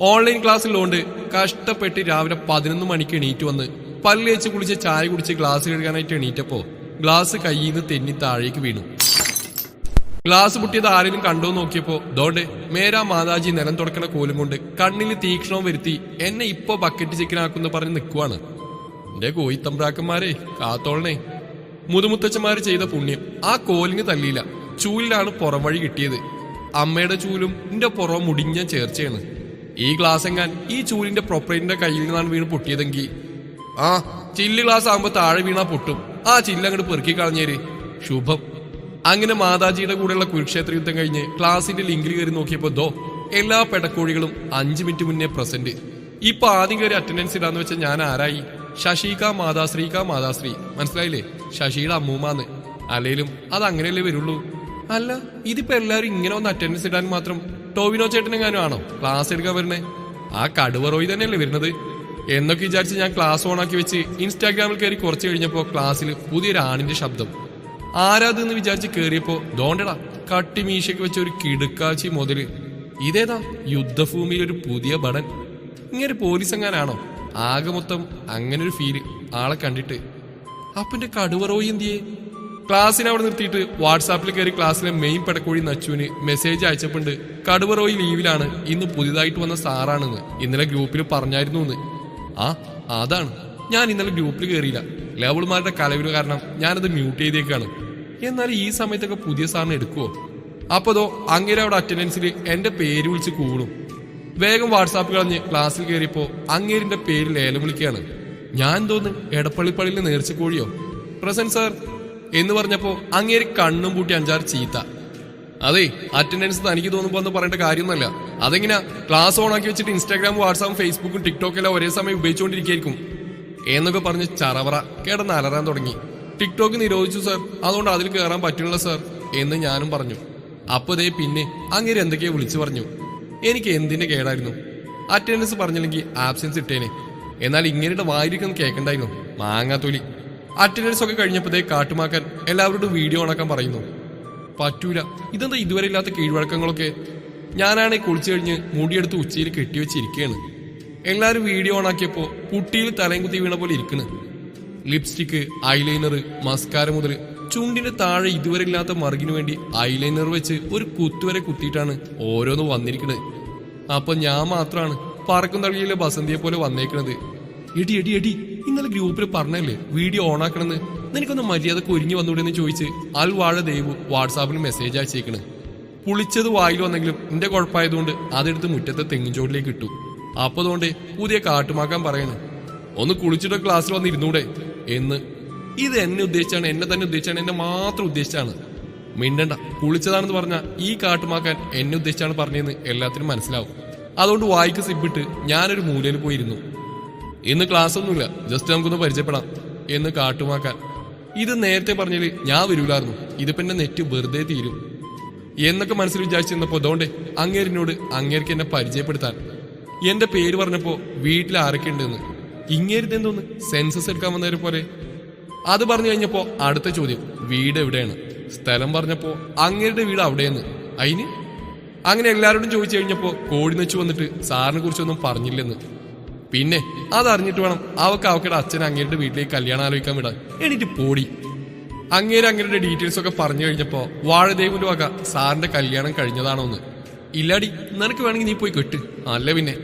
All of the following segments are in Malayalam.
ഓൺലൈൻ ക്ലാസ്സിലുള്ളതുകൊണ്ട് കഷ്ടപ്പെട്ട് രാവിലെ പതിനൊന്ന് മണിക്ക് എണീറ്റ് വന്ന് പല്ലേച്ച് കുളിച്ച് ചായ കുടിച്ച് ഗ്ലാസ് കഴുകാനായിട്ട് എണീറ്റപ്പോ ഗ്ലാസ് കയ്യിൽ നിന്ന് തെന്നി താഴേക്ക് വീണു. ഗ്ലാസ് പൊട്ടിയത് ആരെങ്കിലും കണ്ടോ നോക്കിയപ്പോ ദോണ്ട് മേരാ മാതാജി നിലം തുടക്കണ കോലും കൊണ്ട് കണ്ണിൽ തീക്ഷണവും വരുത്തി എന്നെ ഇപ്പൊ ബക്കറ്റ് ചിക്കനാക്കുന്ന പറഞ്ഞ് നിൽക്കുവാണ് എന്റെ കോയിത്തമ്പ്രാക്കന്മാരെ കാത്തോളണേ മുതുമുത്തച്ഛന്മാര് ചെയ്ത പുണ്യം ആ കോലിന് തല്ലിയില്ല. ചൂലിലാണ് പുറം വഴി കിട്ടിയത്. അമ്മയുടെ ചൂലും എന്റെ പുറം മുടിഞ്ഞ ചേർച്ചയാണ്. ഈ ഗ്ലാസ് എങ്ങാൻ ഈ ചൂലിന്റെ പ്രൊപ്പറേറ്ററിന്റെ കയ്യിൽ നിന്നാണ് വീണ് പൊട്ടിയതെങ്കിൽ ആ ചില്ല് ഗ്ലാസ് ആകുമ്പോ താഴെ വീണാ പൊട്ടും. ആ ചില്ല് അങ്ങോട്ട് പെറുക്കി കളഞ്ഞേര്. ശുഭം. അങ്ങനെ മാതാജിയുടെ കൂടെയുള്ള കുരുക്ഷേത്ര യുദ്ധം കഴിഞ്ഞ് ക്ലാസിന്റെ ലിങ്കിൽ കയറി നോക്കിയപ്പോ ദോ എല്ലാ പെടക്കോഴികളും അഞ്ചു മിനിറ്റ് മുന്നേ പ്രസന്റ്. ഇപ്പൊ ആദ്യം കയറി അറ്റൻഡൻസ് ഇടാന്ന് വെച്ചാൽ ഞാൻ ആരായി? ശശിക മാതാശ്രീക മാതാശ്രീ. മനസ്സിലായില്ലേ? ശശിയുടെ അമ്മൂമാന്ന് അല്ലേലും അത് അങ്ങനെയല്ലേ വരുള്ളൂ? അല്ല ഇതിപ്പോ എല്ലാരും ഇങ്ങനെ ഒന്ന് അറ്റൻഡൻസ് ഇടാൻ മാത്രം ടോവിനോ ചേട്ടനെങ്ങാനും ആണോ? ക്ലാസ് എടുക്കാൻ വരുന്നേ? ആ കടുവ റോയി തന്നെയല്ലേ വരുന്നത്? എന്നൊക്കെ വിചാരിച്ച് ഞാൻ ക്ലാസ് ഓണാക്കി വെച്ച് ഇൻസ്റ്റാഗ്രാമിൽ കയറി കുറച്ച് കഴിഞ്ഞപ്പോ ക്ലാസ്സിൽ പുതിയൊരു ആണിന്റെ ശബ്ദം. ആരാതെന്ന് വിചാരിച്ച് കയറിയപ്പോ ദോണ്ടടാ കട്ടി മീശയ്ക്ക് വെച്ച ഒരു കിടുക്കാച്ചി മുതൽ. ഇതേതാ? യുദ്ധഭൂമിയിൽ ഒരു പുതിയ ഭടൻ. ഇങ്ങനെ പോലീസ് എങ്ങാനാണോ? ആകെ മൊത്തം അങ്ങനെ ഒരു ഫീൽ ആളെ കണ്ടിട്ട്. അപ്പന്റെ കടുവ റോയി എന്തിയേ? ക്ലാസ്സിനെ അവിടെ നിർത്തിയിട്ട് വാട്സാപ്പിൽ കയറി ക്ലാസ്സിലെ മെയിൻ പടക്കോഴി നച്ചുവിന് മെസ്സേജ് അയച്ചപ്പോണ്ട് കടുവറോയി ലീവിലാണ് ഇന്ന് പുതിയതായിട്ട് വന്ന സാറാണെന്ന് ഇന്നലെ ഗ്രൂപ്പിൽ പറഞ്ഞായിരുന്നു എന്ന്. ആ അതാണ് ഞാൻ ഇന്നലെ ഗ്രൂപ്പിൽ കയറിയില്ല ലെവൾമാരുടെ കലവിന് കാരണം ഞാനത് മ്യൂട്ട് ചെയ്തേക്കാണ് എന്നാൽ ഈ സമയത്തൊക്കെ പുതിയ സാറിന് എടുക്കുവോ? അപ്പതോ അങ്ങനെ അവിടെ അറ്റൻഡൻസിൽ എന്റെ പേര് വിളിച്ച് കൂടും വേഗം വാട്സാപ്പ് കളഞ്ഞ് ക്ലാസ്സിൽ കയറിയപ്പോ അങ്ങേരിന്റെ പേര് ലേലം വിളിക്കുകയാണ് ഞാൻ തോന്നുന്നു എടപ്പള്ളിപ്പള്ളിയിലെ നേർച്ചക്കോഴിയോ? പ്രസന്റ് സാർ എന്ന് പറഞ്ഞപ്പോ അങ്ങേര് കണ്ണും പൂട്ടി അഞ്ചാറ് ചീത്ത. അതെ അറ്റൻഡൻസ് തനിക്ക് തോന്നുമ്പോ എന്ന് പറയേണ്ട കാര്യമൊന്നുമല്ല അതെങ്ങനെയാ ക്ലാസ് ഓൺ ആക്കി വെച്ചിട്ട് ഇൻസ്റ്റാഗ്രാം വാട്സാപ്പും ഫേസ്ബുക്കും ടിക്ടോക്കും എല്ലാം ഒരേ സമയം ഉപയോഗിച്ചുകൊണ്ടിരിക്കുകയായിരിക്കും എന്നൊക്കെ പറഞ്ഞ് ചറവറ കേടന്ന് അലറാൻ തുടങ്ങി. ടിക്ടോക്ക് നിരോധിച്ചു സർ അതുകൊണ്ട് അതിൽ കയറാൻ പറ്റുള്ള സർ എന്ന് ഞാനും പറഞ്ഞു. അപ്പൊ ദേ പിന്നെ അങ്ങേര് എന്തൊക്കെയോ വിളിച്ചു പറഞ്ഞു. എനിക്ക് എന്തിന്റെ കേടായിരുന്നു? അറ്റൻഡൻസ് പറഞ്ഞില്ലെങ്കിൽ ആബ്സെൻസ് ഇട്ടേനെ. എന്നാൽ ഇങ്ങനെയുടെ വായിരിക്കും കേൾക്കണ്ടായിരുന്നു മാങ്ങാത്തൊലി അറ്റൻഡൻസ് ഒക്കെ കഴിഞ്ഞപ്പോഴത്തേ കാട്ടുമാക്കാൻ എല്ലാവരോടും വീഡിയോ ഓണാക്കാൻ പറയുന്നു. പറ്റൂല. ഇതെന്താ ഇതുവരെ ഇല്ലാത്ത കീഴ്വഴക്കങ്ങളൊക്കെ? ഞാനാണെ കുളിച്ചു കഴിഞ്ഞ് മുടിയെടുത്ത് ഉച്ചയിൽ കെട്ടിവെച്ചിരിക്കുകയാണ് എല്ലാവരും വീഡിയോ ഓണാക്കിയപ്പോൾ കുട്ടിയിൽ തലയും കുത്തി വീണ പോലെ ഇരിക്കണ്. ലിപ്സ്റ്റിക്ക് ഐലൈനർ മസ്കാര മുതൽ ചുണ്ടിന്റെ താഴെ ഇതുവരെ ഇല്ലാത്ത മറുകിന് വേണ്ടി ഐലൈനർ വെച്ച് ഒരു കുത്തുവരെ കുത്തിയിട്ടാണ് ഓരോന്ന് വന്നിരിക്കുന്നത് അപ്പൊ ഞാൻ മാത്രമാണ് പറക്കും തള്ളിയിലെ ബസന്തിയെ പോലെ വന്നേക്കണത്. എടി എടി എടി ഇന്നലെ ഗ്രൂപ്പിൽ പറഞ്ഞല്ലേ വീഡിയോ ഓൺ ആക്കണമെന്ന് നിനക്കൊന്ന് മര്യാദയ്ക്ക് ഒരുങ്ങി വന്നൂടെന്ന് ചോദിച്ച് അൽ വാഴ ദൈവു വാട്സാപ്പിൽ മെസ്സേജ് അയച്ചേക്കണ്. പുളിച്ചത് വായിൽ വന്നെങ്കിലും എന്റെ കുഴപ്പമായതുകൊണ്ട് അതെടുത്ത് മുറ്റത്തെ തെങ്ങിൻചോട്ടിലേക്ക് ഇട്ടു. അപ്പൊ അതുകൊണ്ട് പുതിയ കാട്ടുമാക്കാൻ പറയണു. ഒന്ന് കുളിച്ചിട്ട് ക്ലാസ്സിൽ വന്നിരുന്നൂടെ? എന്ന്. ഇത് എന്നെ ഉദ്ദേശിച്ചാണ് എന്നെ തന്നെ ഉദ്ദേശിച്ചാണ് എന്നെ മാത്രം ഉദ്ദേശിച്ചാണ്. മിണ്ടണ്ട. കുളിച്ചതാണെന്ന് പറഞ്ഞ ഈ കാട്ടുമാക്കാൻ എന്നെ ഉദ്ദേശിച്ചാണ് പറഞ്ഞതെന്ന് എല്ലാത്തിനും മനസ്സിലാവും. അതുകൊണ്ട് വായിക്ക് സിബിട്ട് ഞാനൊരു മൂലയിൽ പോയിരുന്നു. ഇന്ന് ക്ലാസ് ഒന്നുമില്ല ജസ്റ്റ് നമുക്കൊന്ന് പരിചയപ്പെടാം. എന്ന് കാട്ടുമാക്കാൻ. ഇത് നേരത്തെ പറഞ്ഞത് ഞാൻ വരൂലായിരുന്നു. ഇതിപ്പോ എന്റെ നെറ്റ് വെറുതെ തീരും. എന്നൊക്കെ മനസ്സിൽ വിചാരിച്ചിരുന്നപ്പോ അതുകൊണ്ട് അങ്ങേരിനോട് അങ്ങേർക്ക് എന്നെ പരിചയപ്പെടുത്താൻ. എന്റെ പേര് പറഞ്ഞപ്പോ വീട്ടിൽ ആരൊക്കെ ഉണ്ടെന്ന് ഇങ്ങേരുത് എന്തോന്ന്? സെൻസസ് എടുക്കാൻ വന്നവരെ പോലെ. അത് പറഞ്ഞു കഴിഞ്ഞപ്പോ അടുത്ത ചോദ്യം വീട് എവിടെയാണ്? സ്ഥലം പറഞ്ഞപ്പോ അങ്ങേരുടെ വീട് അവിടെയെന്ന്. അതിന് അങ്ങനെ എല്ലാവരോടും ചോദിച്ചു കഴിഞ്ഞപ്പോ കോഴി നെച്ചു വന്നിട്ട് സാറിനെ കുറിച്ചൊന്നും പറഞ്ഞില്ലെന്ന്. പിന്നെ അതറിഞ്ഞിട്ട് വേണം അവക്ക് അവക്കടെ അച്ഛൻ അങ്ങേരുടെ വീട്ടിലേക്ക് കല്യാണം ആലോചിക്കാൻ വിടാൻ. എന്നിട്ട് പോടി. അങ്ങേര് അങ്ങേരുടെ ഡീറ്റെയിൽസ് ഒക്കെ പറഞ്ഞു കഴിഞ്ഞപ്പോ വാഴദേവിന്റെ വക സാറിന്റെ കല്യാണം കഴിഞ്ഞതാണോന്ന്. ഇല്ലാടി നിനക്ക് വേണമെങ്കിൽ നീ പോയി കെട്ട്. അല്ല പിന്നെ.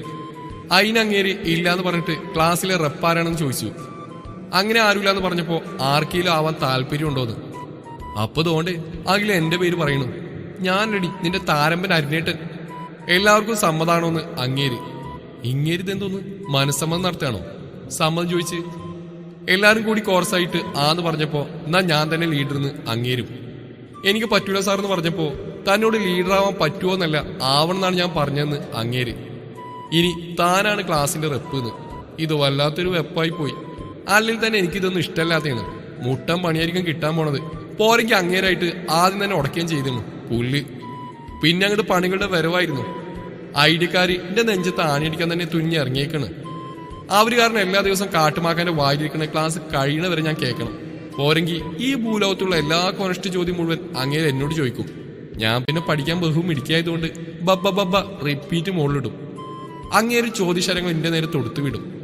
അതിനങ്ങേര് ഇല്ലാന്ന് പറഞ്ഞിട്ട് ക്ലാസ്സിലെ റെപ്പാരാണെന്ന് ചോദിച്ചു. അങ്ങനെ ആരുമില്ലാന്ന് പറഞ്ഞപ്പോ ആർക്കെങ്കിലും ആവാൻ താല്പര്യമുണ്ടോന്ന്. അപ്പൊ തോണ്ടേ അഖില എന്റെ പേര് പറയണു. ഞാൻ റെഡി നിന്റെ താരമ്പൻ അരിനേട്ടൻ എല്ലാവർക്കും സമ്മതാണോന്ന് അങ്ങേര്. ഇങ്ങേര് എന്തോന്ന് മനസ്സമ്മതം നടത്തുകയാണോ? സമ്മതം ചോദിച്ച്. എല്ലാരും കൂടി കോർസായിട്ട് ആന്ന് പറഞ്ഞപ്പോ എന്നാ ഞാൻ തന്നെ ലീഡർന്ന് അങ്ങേരും. എനിക്ക് പറ്റൂല സാർ എന്ന് പറഞ്ഞപ്പോ തന്നോട് ലീഡറാവാൻ പറ്റുമോ എന്നല്ല ആവണമെന്നാണ് ഞാൻ പറഞ്ഞതെന്ന് അങ്ങേര്. ഇനി താനാണ് ക്ലാസിന്റെ റെപ്പ് എന്ന് ഇത് വല്ലാത്തൊരു വെപ്പായി പോയി അല്ലെങ്കിൽ തന്നെ എനിക്കിതൊന്നും ഇഷ്ടമല്ലാത്തതാണ് മുട്ടം പണിയായിരിക്കും കിട്ടാൻ പോണത്. പോരെങ്കിൽ അങ്ങേരായിട്ട് ആദ്യം തന്നെ ഉടക്കുകയും ചെയ്തിരുന്നു പുല്ല്. പിന്നെ അങ്ങോട്ട് പണികളുടെ വരവായിരുന്നു. ഐഡിയക്കാര് എന്റെ നെഞ്ചത്ത് ആണിയടിക്കാൻ തന്നെ തുന്നി ഇറങ്ങിയേക്കണ്. അവർ കാരണം എല്ലാ ദിവസം കാട്ടുമാക്കാന്റെ വായിലിരിക്കുന്ന ക്ലാസ് കഴിയണവരെ ഞാൻ കേൾക്കണം. പോരെങ്കിൽ ഈ ഭൂലോകത്തുള്ള എല്ലാ കൊനസ്റ്റ് ചോദ്യം മുഴുവൻ അങ്ങേര് എന്നോട് ചോദിക്കും. ഞാൻ പിന്നെ പഠിക്കാൻ ബഹുവും ഇടിക്കായതുകൊണ്ട് ബബ്ബ ബബ്ബ റിപ്പീറ്റ് മുകളിലിടും അങ്ങേര് ചോദ്യശരങ്ങൾ എന്റെ നേരെ തൊടുത്തു വിടും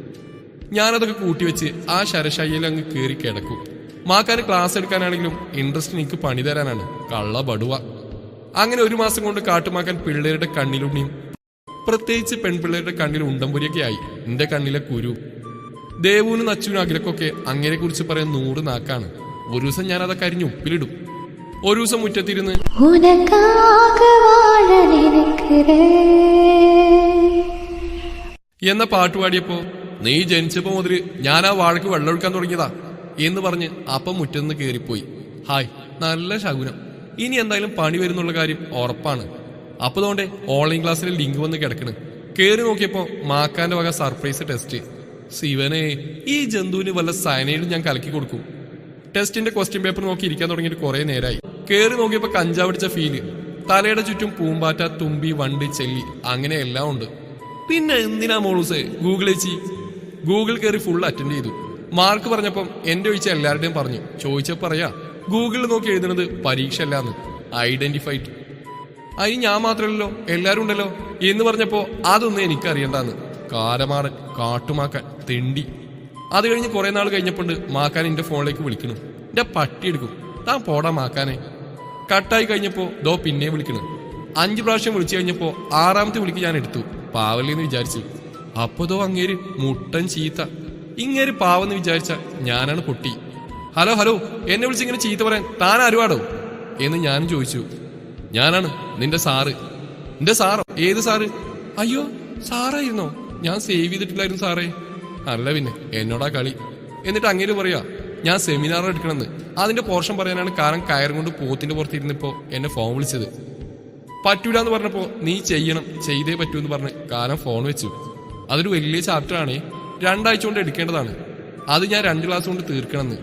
ഞാനതൊക്കെ കൂട്ടിവെച്ച് ആ ശരശയ്യയിൽ അങ്ങ് കയറി കിടക്കും. മാക്കാന് ക്ലാസ് എടുക്കാനാണെങ്കിലും ഇൻട്രസ്റ്റ് എനിക്ക് പണി തരാനാണ്. കള്ള ബടുവ അങ്ങനെ ഒരു മാസം കൊണ്ട് കാട്ടുമാക്കാൻ പിള്ളേരുടെ കണ്ണിലുണ്ണിയും പ്രത്യേകിച്ച് പെൺപിള്ളേരുടെ കണ്ണിൽ ഉണ്ടംപൊരിയൊക്കെ ആയി. എന്റെ കണ്ണിലെ കുരു. ദേവുവിനും നച്ചുവിനും അങ്ങനെ കുറിച്ച് പറയാൻ നൂറ് നാക്കാണ്. ഒരു ദിവസം ഞാൻ അതൊക്കെ അരിഞ്ഞ് ഉപ്പിലിടും. ഒരു ദിവസം മുറ്റത്തിരുന്ന് എന്ന പാട്ട് പാടിയപ്പോ നീ ജനിച്ചപ്പോ മുതൽ ഞാൻ ആ വാഴക്ക് വെള്ളമൊഴുക്കാൻ തുടങ്ങിയതാ എന്ന് പറഞ്ഞ് അപ്പം മുറ്റത്ത് നിന്ന് കയറിപ്പോയി ഹായ് നല്ല ശകുനം. ഇനി എന്തായാലും പണി വരുന്നുള്ള കാര്യം ഉറപ്പാണ്. അപ്പൊ തോണ്ടേ ഓൺലൈൻ ക്ലാസ്സിൽ ലിങ്ക് വന്ന് കിടക്കണ്. കേറി നോക്കിയപ്പോ മാക്കാന്റെ വക സർപ്രൈസ് ടെസ്റ്റ് ശിവനെ ഈ ജന്തുവിന് വല്ല സയനൈഡും ഞാൻ കലക്കി കൊടുക്കും. ടെസ്റ്റിന്റെ ക്വസ്റ്റ്യൻ പേപ്പർ നോക്കി ഇരിക്കാൻ തുടങ്ങിയിട്ട് കുറെ നേരമായി കേറി നോക്കിയപ്പോ കഞ്ചാവിടിച്ച ഫീൽ തലയുടെ ചുറ്റും പൂമ്പാറ്റ തുമ്പി വണ്ടി ചെല്ലി അങ്ങനെ എല്ലാം ഉണ്ട്. പിന്നെ എന്തിനാ മോളൂസേ? ഗൂഗിൾ ചേച്ചി ഗൂഗിൾ കയറി ഫുൾ അറ്റൻഡ് ചെയ്തു. മാർക്ക് പറഞ്ഞപ്പം എന്റെ ഒഴിച്ച എല്ലാവരുടെയും പറഞ്ഞു. ചോദിച്ചപ്പോ പറയാ ഗൂഗിളിൽ നോക്കി എഴുതുന്നത് പരീക്ഷ അല്ലാന്ന് ഐഡന്റിഫൈഡ് അതിന് ഞാൻ മാത്രമല്ലല്ലോ എല്ലാരും ഉണ്ടല്ലോ. എന്ന് പറഞ്ഞപ്പോ അതൊന്നും എനിക്കറിയണ്ടാന്ന്. കാരമാടൻ കാട്ടുമാക്കാൻ തെണ്ടി. അത് കഴിഞ്ഞ് കുറെ നാൾ കഴിഞ്ഞപ്പോണ്ട് മാക്കാൻ എന്റെ ഫോണിലേക്ക് വിളിക്കണു എന്റെ പട്ടി എടുക്കും. താൻ പോടാ മാക്കാനെ. കട്ടായി കഴിഞ്ഞപ്പോ ദോ പിന്നെ വിളിക്കണു അഞ്ച് പ്രാവശ്യം വിളിച്ചു കഴിഞ്ഞപ്പോ ആറാമത്തെ വിളിക്ക് ഞാൻ എടുത്തു. പാവല്ലേന്ന് വിചാരിച്ചു. അപ്പൊ ദോ അങ്ങേര് മുട്ടൻ ചീത്ത. ഇങ്ങേര് പാവെന്ന് വിചാരിച്ച ഞാനാണ് പൊട്ടി. ഹലോ ഹലോ എന്നെ വിളിച്ച് ഇങ്ങനെ ചീത്ത പറയാൻ താൻ ആരുവാടോ? എന്ന് ഞാനും ചോദിച്ചു. ഞാനാണ്. നിന്റെ സാറ്. നിന്റെ സാറോ? ഏത് സാറ്? അയ്യോ സാറായിരുന്നോ? ഞാൻ സേവ് ചെയ്തിട്ടില്ലായിരുന്നു സാറേ. അല്ല പിന്നെ എന്നോടാ കളി. എന്നിട്ട് അങ്ങനെ പറയാ ഞാൻ സെമിനാർ എടുക്കണമെന്ന്. അതിന്റെ പോർഷൻ പറയാനാണ് കാരണം കയറും കൊണ്ട് പോത്തിന്റെ പുറത്തിരുന്നിപ്പോ എന്നെ ഫോൺ വിളിച്ചത്. പറ്റൂല എന്ന് പറഞ്ഞപ്പോ നീ ചെയ്യണം ചെയ്തേ പറ്റൂ എന്ന് പറഞ്ഞ് കാലം ഫോൺ വെച്ചു. അതൊരു വലിയ ചാപ്റ്റർ ആണേ. രണ്ടാഴ്ച കൊണ്ട് എടുക്കേണ്ടതാണ്. അത് ഞാൻ രണ്ട് ക്ലാസ് കൊണ്ട് തീർക്കണമെന്ന്.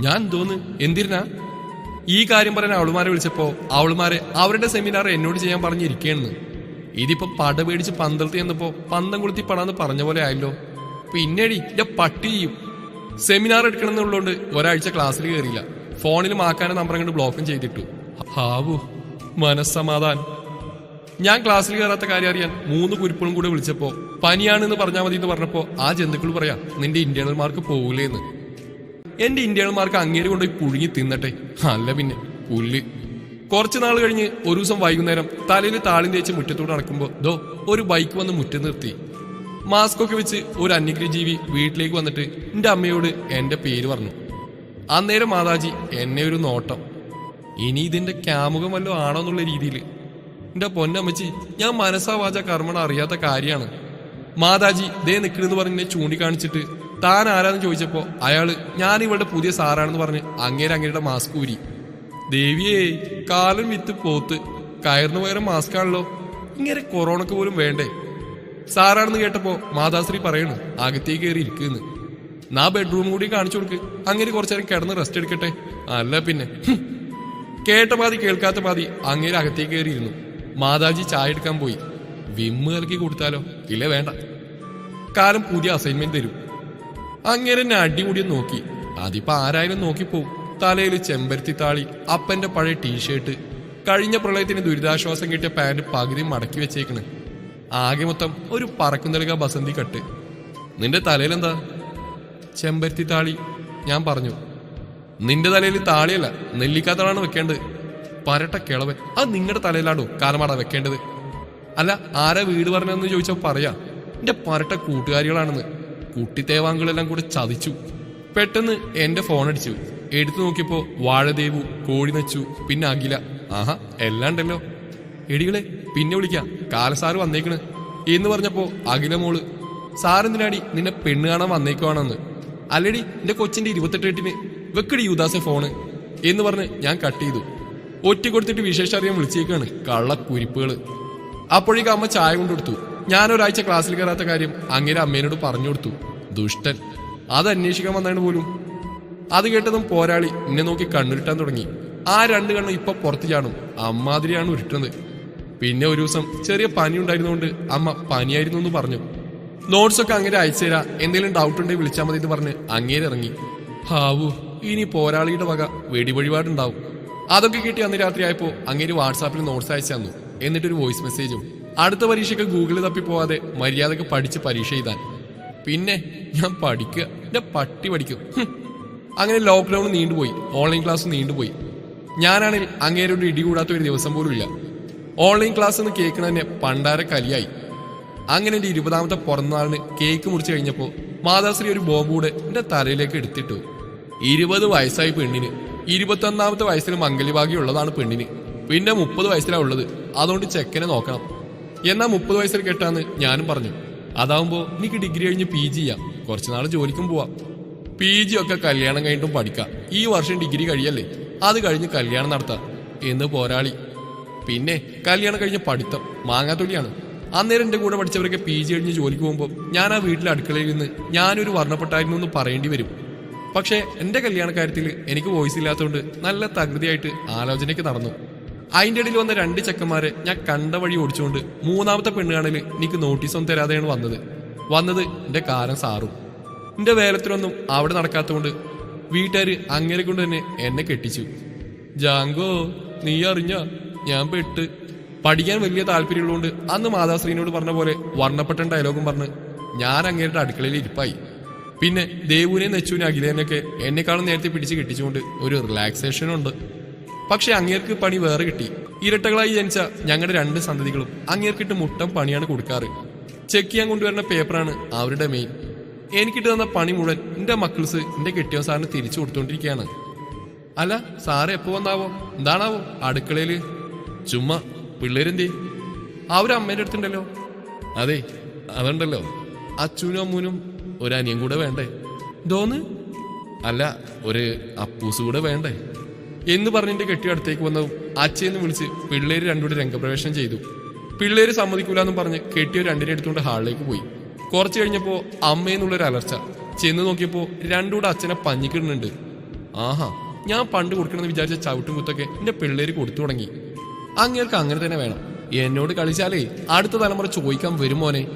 ഞാൻ എന്തോന്ന്? എന്തിനാ? ഈ കാര്യം പറയാൻ അവളുമാരെ വിളിച്ചപ്പോ അവളുമാരെ അവരുടെ സെമിനാർ എന്നോട് ചെയ്യാൻ പറഞ്ഞിരിക്കുകയെന്ന് ഇതിപ്പോ പട പേടിച്ച് പന്തളത്തി എന്നപ്പോ പന്തം കൊളുത്തി പടാന്ന് പറഞ്ഞ പോലെ ആയല്ലോ. പിന്നേടി ഇല്ല പട്ടി ചെയ്യും. സെമിനാർ എടുക്കണമെന്നുള്ളതുകൊണ്ട് ഒരാഴ്ച ക്ലാസ്സിൽ കയറിയില്ല ഫോണിൽ മാക്കാനെ നമ്പർ അങ്ങോട്ട് ബ്ലോക്കും ചെയ്തിട്ടു. ഹാവു മനസ്സമാധാൻ. ഞാൻ ക്ലാസ്സിൽ കയറാത്ത കാര്യം അറിയാൻ മൂന്ന് കുരിപ്പുകളും കൂടെ വിളിച്ചപ്പോ പനിയാണെന്ന് പറഞ്ഞാൽ മതി എന്ന് പറഞ്ഞപ്പോ ആ ജന്തുക്കൾ പറയാം നിന്റെ ഇന്റേണൽ മാർക്ക് പോകൂലേന്ന് എന്റെ ഇന്റേണൽ മാർക്ക് അങ്ങേര് കൊണ്ടുപോയി പുഴുങ്ങി തിന്നട്ടെ. അല്ല പിന്നെ പുല്ല്. കുറച്ചു നാൾ കഴിഞ്ഞ് ഒരു ദിവസം വൈകുന്നേരം തലയിൽ താളിൻ തേച്ച് മുറ്റത്തോട് നടക്കുമ്പോ ദോ ഒരു ബൈക്ക് വന്ന് മുറ്റം നിർത്തി. മാസ്ക് ഒക്കെ വെച്ച് ഒരു അന്യഗ്രഹജീവി വീട്ടിലേക്ക് വന്നിട്ട് എന്റെ അമ്മയോട് എന്റെ പേര് പറഞ്ഞു. അന്നേരം മാതാജി എന്നെ ഒരു നോട്ടം. ഇനി ഇതിന്റെ ക്യാമുഖം വല്ലതും ആണോ എന്നുള്ള രീതിയിൽ എന്റെ പൊന്നമ്മച്ചി ഞാൻ മനസ്സാവാച കർമ്മണ അറിയാത്ത കാര്യമാണ്. മാതാജി ദേ നിൽക്കണെന്ന് പറഞ്ഞ് ചൂണ്ടിക്കാണിച്ചിട്ട് താൻ ആരാന്ന് ചോദിച്ചപ്പോ അയാൾ ഞാൻ ഇവളുടെ പുതിയ സാറാണെന്ന് പറഞ്ഞ് അങ്ങേരെ അങ്ങേരുടെ മാസ്ക് ഊരി. ദേവിയേ കാലം വിത്ത് പോത്ത്. കയറിന് പകരം മാസ്ക് ആണല്ലോ. ഇങ്ങനെ കൊറോണക്ക് പോലും വേണ്ടേ? സാറാണെന്ന് കേട്ടപ്പോ മാതാശ്രീ പറയണു അകത്തേക്ക് കയറി ഇരിക്കുന്നു. നാ ബെഡ്റൂം കൂടി കാണിച്ചു കൊടുക്ക്. അങ്ങനെ കുറച്ചേരം കിടന്ന് റെസ്റ്റ് എടുക്കട്ടെ. അല്ല പിന്നെ. കേട്ട പാതി കേൾക്കാത്ത പാതി അങ്ങേര് അകത്തേക്ക് കയറിയിരുന്നു മാതാജി ചായ എടുക്കാൻ പോയി. വിമ്മ് കലക്കി കൊടുത്താലോ? ഇല്ല വേണ്ട. കാലം പുതിയ അസൈൻമെന്റ് തരും. അങ്ങേരെ എന്നെ അടിമുടി നോക്കി. അതിപ്പോ ആരായാലും നോക്കിപ്പോവും. തലയിൽ ചെമ്പരത്തി താളി അപ്പന്റെ പഴയ ടീഷർട്ട്. കഴിഞ്ഞ പ്രളയത്തിന് ദുരിതാശ്വാസം കിട്ടിയ പാന്റ് പകുതി മടക്കി വെച്ചേക്കണ്. ആകെ മൊത്തം ഒരു പറക്കുന്തളിക ബസന്തി കട്ട്. നിന്റെ തലയിലെന്താ? ചെമ്പരത്തി താളി ഞാൻ പറഞ്ഞു. നിന്റെ തലയിൽ താളിയല്ല നെല്ലിക്കാത്തളാണ് വെക്കേണ്ടത്. പരട്ട കിളവൻ അത് നിങ്ങളുടെ തലയിലാണോ കാലമാടാ വെക്കേണ്ടത്? അല്ല ആരാ വീട് പറഞ്ഞതെന്ന് ചോദിച്ചാൽ പറയാ. എന്റെ പരട്ട കൂട്ടുകാരികളാണെന്ന്. കുട്ടിത്തേവാങ്കളെല്ലാം കൂടെ ചതിച്ചു. പെട്ടെന്ന് എന്റെ ഫോൺ അടിച്ചു. എടുത്തു നോക്കിയപ്പോ വാഴദേവു കോഴി നച്ചു പിന്നെ അഖില. ആഹാ എല്ലാം ഉണ്ടല്ലോ. എടികളെ പിന്നെ വിളിക്കാം. കാലസാറ് വന്നേക്കണ്. എന്ന് പറഞ്ഞപ്പോ അഖില മോൾ സാറെന്തിനാടി നിന്നെ പെണ്ണ് കാണാൻ വന്നേക്കുവാണെന്ന്? അല്ലടി എന്റെ കൊച്ചിന്റെ ഇരുപത്തെട്ട് എട്ടിന് വെക്കടി യുദാസെ ഫോണ് എന്ന് പറഞ്ഞ് ഞാൻ കട്ട് ചെയ്തു. ഒറ്റ കൊടുത്തിട്ട് വിശേഷം അറിയാൻ വിളിച്ചേക്കാണ് കള്ള കുരിപ്പുകൾ അപ്പോഴേക്കും അമ്മ ചായ കൊണ്ടുകൊടുത്തു. ഞാൻ ഒരാഴ്ച ക്ലാസ്സിൽ കയറാത്ത കാര്യം അങ്ങനെ അമ്മേനോട് പറഞ്ഞു കൊടുത്തു. ദുഷ്ടൻ. അത് അന്വേഷിക്കാൻ വന്നാണ് പോലും. അത് കേട്ടതും പോരാളി എന്നെ നോക്കി കണ്ണുരുട്ടാൻ തുടങ്ങി. ആ രണ്ട് കണ്ണും ഇപ്പൊ പുറത്തു ചാടും അമ്മാതിരിയാണ് ഉരുട്ടുന്നത്. പിന്നെ ഒരു ദിവസം ചെറിയ പനി ഉണ്ടായിരുന്നുകൊണ്ട് അമ്മ പനിയായിരുന്നു എന്ന് പറഞ്ഞു. നോട്ട്സ് ഒക്കെ അങ്ങനെ അയച്ചുതരാ എന്തെങ്കിലും ഡൗട്ട് ഉണ്ടെങ്കിൽ വിളിച്ചാൽ മതി എന്ന് പറഞ്ഞ് അങ്ങേരെ ഇറങ്ങി. ഹാവു ഇനി പോരാളിയുടെ വക വെടിവഴിപാടുണ്ടാവും. അതൊക്കെ കിട്ടി അന്ന് രാത്രി ആയപ്പോ അങ്ങേര് വാട്സാപ്പിൽ നോട്ട്സ് അയച്ചു തന്നു. എന്നിട്ടൊരു വോയിസ് മെസ്സേജും അടുത്ത പരീക്ഷയ്ക്ക് ഗൂഗിളിൽ തപ്പി പോവാതെ മര്യാദയ്ക്ക് പഠിച്ച് പരീക്ഷ എഴുതാൻ. പിന്നെ ഞാൻ പഠിക്കുക എന്റെ പട്ടി പഠിക്കും. അങ്ങനെ ലോക്ക്ഡൗൺ നീണ്ടുപോയി. ഓൺലൈൻ ക്ലാസ് നീണ്ടുപോയി. ഞാനാണെങ്കിൽ അങ്ങേരോട് ഇടികൂടാത്ത ഒരു ദിവസം പോലും ഇല്ല. ഓൺലൈൻ ക്ലാസ് എന്ന് കേൾക്കണ തന്നെ പണ്ടാര കലിയായി. അങ്ങനെ എന്റെ ഇരുപതാമത്തെ പിറന്നാളിന് കേക്ക് മുറിച്ച് കഴിഞ്ഞപ്പോൾ മാതാശ്രീ ഒരു ബോംബ് കൂടെ എന്റെ തലയിലേക്ക് എടുത്തിട്ടു. ഇരുപത് വയസ്സായി പെണ്ണിന്. ഇരുപത്തൊന്നാമത്തെ വയസ്സിൽ മംഗലിഭാഗ്യം ഉള്ളതാണ് പെണ്ണിന്. പിന്നെ മുപ്പത് വയസ്സിലാ ഉള്ളത്. അതുകൊണ്ട് ചെക്കനെ നോക്കണം. എന്നാ മുപ്പത് വയസ്സിൽ കെട്ടാന്ന് ഞാനും പറഞ്ഞു. അതാവുമ്പോ എനിക്ക് ഡിഗ്രി കഴിഞ്ഞ് പി ജി ചെയ്യാം. കുറച്ചുനാൾ ജോലിക്കും പോവാം. പി ജി ഒക്കെ കല്യാണം കഴിഞ്ഞിട്ടും പഠിക്കാം. ഈ വർഷം ഡിഗ്രി കഴിയല്ലേ? അത് കഴിഞ്ഞ് കല്യാണം നടത്താം. എന്ന് പോരാളി. പിന്നെ കല്യാണം കഴിഞ്ഞ് പഠിത്തം. മാങ്ങാത്തൊലിയാണ്. അന്നേരം എന്റെ കൂടെ പഠിച്ചവരൊക്കെ പി ജി കഴിഞ്ഞ് ജോലിക്ക് പോകുമ്പോൾ ഞാൻ ആ വീട്ടിലെ അടുക്കളയിൽ നിന്ന് ഞാനൊരു വർണപ്പെട്ടായിരുന്നു എന്ന് പറയേണ്ടി വരും. പക്ഷേ എന്റെ കല്യാണ കാര്യത്തിൽ എനിക്ക് വോയിസ് ഇല്ലാത്തതുകൊണ്ട് നല്ല തകൃതിയായിട്ട് ആലോചനയ്ക്ക് നടന്നു. അതിന്റെ ഇടയിൽ വന്ന രണ്ട് ചെക്കന്മാരെ ഞാൻ കണ്ട വഴി ഓടിച്ചുകൊണ്ട് മൂന്നാമത്തെ പെണ്ണുകാണൽ എനിക്ക് നോട്ടീസൊന്നും തരാതെയാണ് വന്നത്. വന്നത് എന്റെ കാരൻ സാറും. എന്റെ വേലത്തിലൊന്നും അവിടെ നടക്കാത്തതുകൊണ്ട് വീട്ടുകാർ അങ്ങനെ കൊണ്ട് തന്നെ എന്നെ കെട്ടിച്ചു. ജാങ്കോ നീ അറിഞ്ഞ? ഞാൻ പെട്ട്. പഠിക്കാൻ വലിയ താല്പര്യമുള്ളതുകൊണ്ട് അന്ന് മാതാശ്രീനോട് പറഞ്ഞ പോലെ വർണപ്പെട്ട ഡയലോഗും പറഞ്ഞ് ഞാൻ അങ്ങേരുടെ അടുക്കളയിൽ ഇരിപ്പായി. പിന്നെ ദേവുവിനെ നെച്ചുവിനെ അഖിലേനൊക്കെ എന്നെക്കാളും നേരത്തെ പിടിച്ച് കെട്ടിച്ചുകൊണ്ട് ഒരു റിലാക്സേഷൻ ഉണ്ട്. പക്ഷെ അങ്ങേർക്ക് പണി വേറെ കിട്ടി. ഇരട്ടകളായി ജനിച്ച ഞങ്ങളുടെ രണ്ട് സന്തതികളും അങ്ങേർക്കിട്ട് മുട്ടം പണിയാണ് കൊടുക്കാറ്. ചെക്ക് ചെയ്യാൻ കൊണ്ടുവരുന്ന പേപ്പറാണ് അവരുടെ മെയിൻ എനിക്കിട്ട് തന്ന പണി മുഴുവൻ എന്റെ മക്കിൾസ് എന്റെ കെട്ടിയോ സാറിന് തിരിച്ചു കൊടുത്തോണ്ടിരിക്കുകയാണ് അല്ല സാറ് എപ്പോ വന്നാവോ? എന്താണാവോ? അടുക്കളയിൽ. ചുമ്മാ പിള്ളേരെന്തേ? അവരമ്മേന്റെ അടുത്തുണ്ടല്ലോ. അതെ അതുണ്ടല്ലോ. അച്ഛനും അമ്മൂനും ഒരു അനിയൻ കൂടെ വേണ്ടേ? തോന്ന് അല്ല ഒരു അപ്പൂസ് കൂടെ വേണ്ടേ? എന്ന് പറഞ്ഞിട്ട് കെട്ടി അടുത്തേക്ക് വന്നതും അച്ഛയെന്ന് വിളിച്ച് പിള്ളേര് രണ്ടുകൂടെ രംഗപ്രവേശനം ചെയ്തു. പിള്ളേര് സമ്മതിക്കൂല എന്ന് പറഞ്ഞ് കെട്ടിയ രണ്ടിനെ എടുത്തുകൊണ്ട് ഹാളിലേക്ക് പോയി. കുറച്ച് കഴിഞ്ഞപ്പോ അമ്മയെന്നുള്ളൊരു അലർച്ച. ചെന്ന് നോക്കിയപ്പോ രണ്ടുകൂടെ അച്ഛനെ പഞ്ഞിക്കിടുന്നുണ്ട്. ആഹാ ഞാൻ പണ്ട് കൊടുക്കണമെന്ന് വിചാരിച്ച ചവിട്ടും കുത്തൊക്കെ എന്റെ പിള്ളേര് കൊടുത്തു തുടങ്ങി. അങ്ങേർക്ക് അങ്ങനെ തന്നെ വേണം. എന്നോട് കളിച്ചാലേ അടുത്ത തലമുറ ചോദിക്കാൻ വരുമോനെ